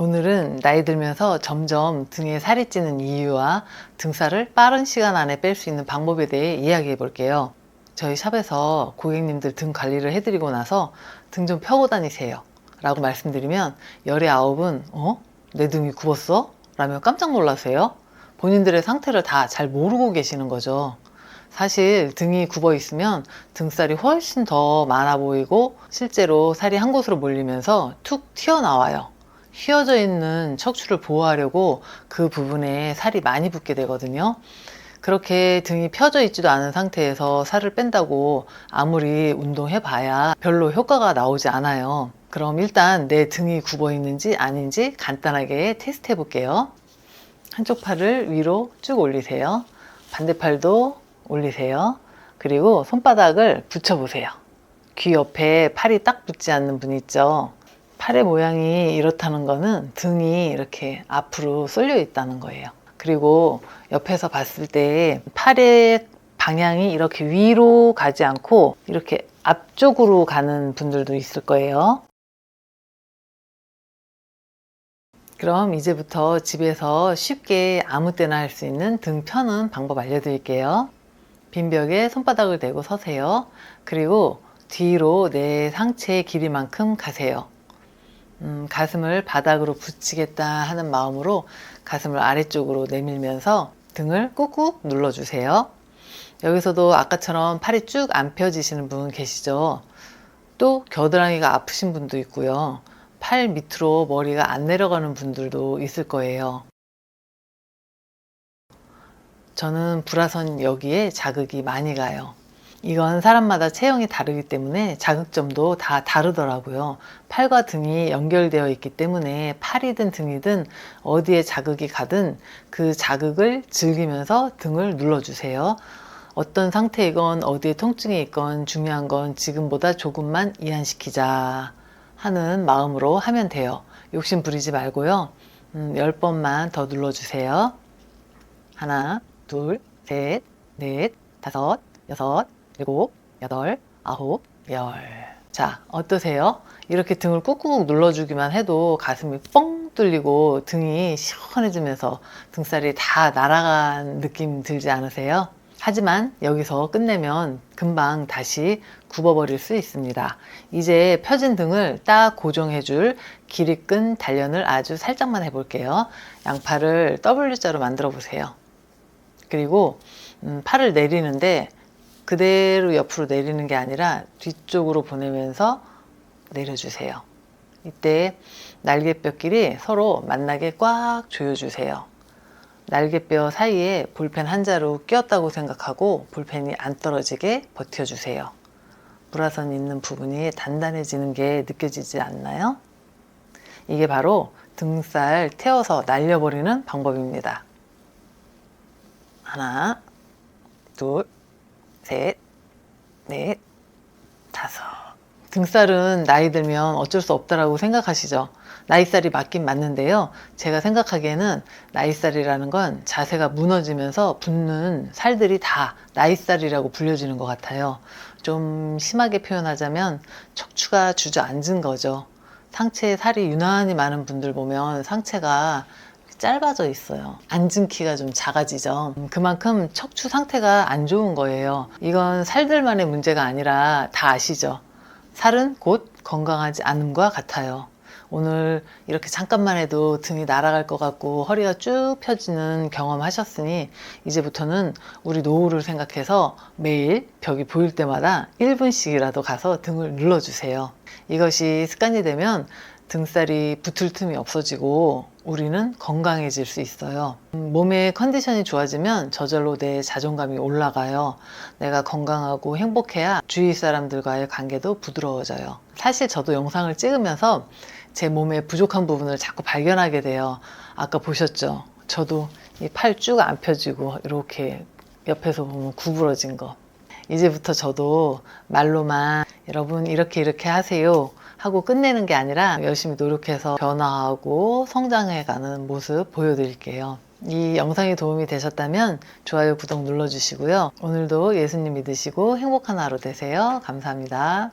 오늘은 나이 들면서 점점 등에 살이 찌는 이유와 등살을 빠른 시간 안에 뺄 수 있는 방법에 대해 이야기해 볼게요. 저희 샵에서 고객님들 등 관리를 해드리고 나서 등 좀 펴고 다니세요. 라고 말씀드리면 열의 아홉은 어? 내 등이 굽었어? 라며 깜짝 놀라세요. 본인들의 상태를 다 잘 모르고 계시는 거죠. 사실 등이 굽어 있으면 등살이 훨씬 더 많아 보이고 실제로 살이 한 곳으로 몰리면서 툭 튀어나와요. 휘어져 있는 척추를 보호하려고 그 부분에 살이 많이 붙게 되거든요. 그렇게 등이 펴져 있지도 않은 상태에서 살을 뺀다고 아무리 운동해 봐야 별로 효과가 나오지 않아요. 그럼 일단 내 등이 굽어 있는지 아닌지 간단하게 테스트 해 볼게요. 한쪽 팔을 위로 쭉 올리세요. 반대 팔도 올리세요. 그리고 손바닥을 붙여보세요. 귀 옆에 팔이 딱 붙지 않는 분 있죠? 팔의 모양이 이렇다는 거는 등이 이렇게 앞으로 쏠려 있다는 거예요. 그리고 옆에서 봤을 때 팔의 방향이 이렇게 위로 가지 않고 이렇게 앞쪽으로 가는 분들도 있을 거예요. 그럼 이제부터 집에서 쉽게 아무 때나 할 수 있는 등 펴는 방법 알려드릴게요. 빈 벽에 손바닥을 대고 서세요. 그리고 뒤로 내 상체의 길이만큼 가세요. 음, 가슴을 바닥으로 붙이겠다 하는 마음으로 가슴을 아래쪽으로 내밀면서 등을 꾹꾹 눌러주세요. 여기서도 아까처럼 팔이 쭉 안 펴지시는 분 계시죠? 또 겨드랑이가 아프신 분도 있고요. 팔 밑으로 머리가 안 내려가는 분들도 있을 거예요. 저는 불화선 여기에 자극이 많이 가요. 이건 사람마다 체형이 다르기 때문에 자극점도 다 다르더라고요. 팔과 등이 연결되어 있기 때문에 팔이든 등이든 어디에 자극이 가든 그 자극을 즐기면서 등을 눌러주세요. 어떤 상태이건 어디에 통증이 있건 중요한 건 지금보다 조금만 이완시키자 하는 마음으로 하면 돼요. 욕심 부리지 말고요. 음, 10번만 더 눌러주세요. 하나, 둘, 셋, 넷, 다섯, 여섯, 일곱, 여덟, 아홉, 열. 자, 어떠세요? 이렇게 등을 꾹꾹 눌러주기만 해도 가슴이 뻥 뚫리고 등이 시원해지면서 등살이 다 날아간 느낌 들지 않으세요? 하지만 여기서 끝내면 금방 다시 굽어버릴 수 있습니다. 이제 펴진 등을 딱 고정해줄 길이 끈 단련을 아주 살짝만 해볼게요. 양팔을 W자로 만들어 보세요. 그리고 음, 팔을 내리는데 그대로 옆으로 내리는 게 아니라 뒤쪽으로 보내면서 내려주세요. 이때 날개뼈끼리 서로 만나게 꽉 조여주세요. 날개뼈 사이에 볼펜 한 자루 끼었다고 생각하고 볼펜이 안 떨어지게 버텨주세요. 물화선 있는 부분이 단단해지는 게 느껴지지 않나요? 이게 바로 등살 태워서 날려버리는 방법입니다. 하나, 둘, 셋, 넷, 다섯. 등살은 나이 들면 어쩔 수 없다라고 생각하시죠? 나이살이 맞긴 맞는데요. 제가 생각하기에는 나이살이라는 건 자세가 무너지면서 붙는 살들이 다 나이살이라고 불려지는 것 같아요. 좀 심하게 표현하자면 척추가 주저앉은 거죠. 상체에 살이 유난히 많은 분들 보면 상체가 짧아져 있어요. 앉은 키가 좀 작아지죠. 음, 그만큼 척추 상태가 안 좋은 거예요. 이건 살들만의 문제가 아니라 다 아시죠? 살은 곧 건강하지 않음과 같아요. 오늘 이렇게 잠깐만 해도 등이 날아갈 것 같고 허리가 쭉 펴지는 경험 하셨으니 이제부터는 우리 노후를 생각해서 매일 벽이 보일 때마다 1분씩이라도 가서 등을 눌러주세요. 이것이 습관이 되면 등살이 붙을 틈이 없어지고 우리는 건강해질 수 있어요. 음, 몸의 컨디션이 좋아지면 저절로 내 자존감이 올라가요. 내가 건강하고 행복해야 주위 사람들과의 관계도 부드러워져요. 사실 저도 영상을 찍으면서 제 몸의 부족한 부분을 자꾸 발견하게 돼요. 아까 보셨죠? 저도 이 팔 쭉 안 펴지고 이렇게 옆에서 보면 구부러진 거. 이제부터 저도 말로만 여러분 이렇게 이렇게 하세요 하고 끝내는 게 아니라 열심히 노력해서 변화하고 성장해가는 모습 보여드릴게요. 이 영상이 도움이 되셨다면 좋아요, 구독 눌러주시고요. 오늘도 예수님 믿으시고 행복한 하루 되세요. 감사합니다.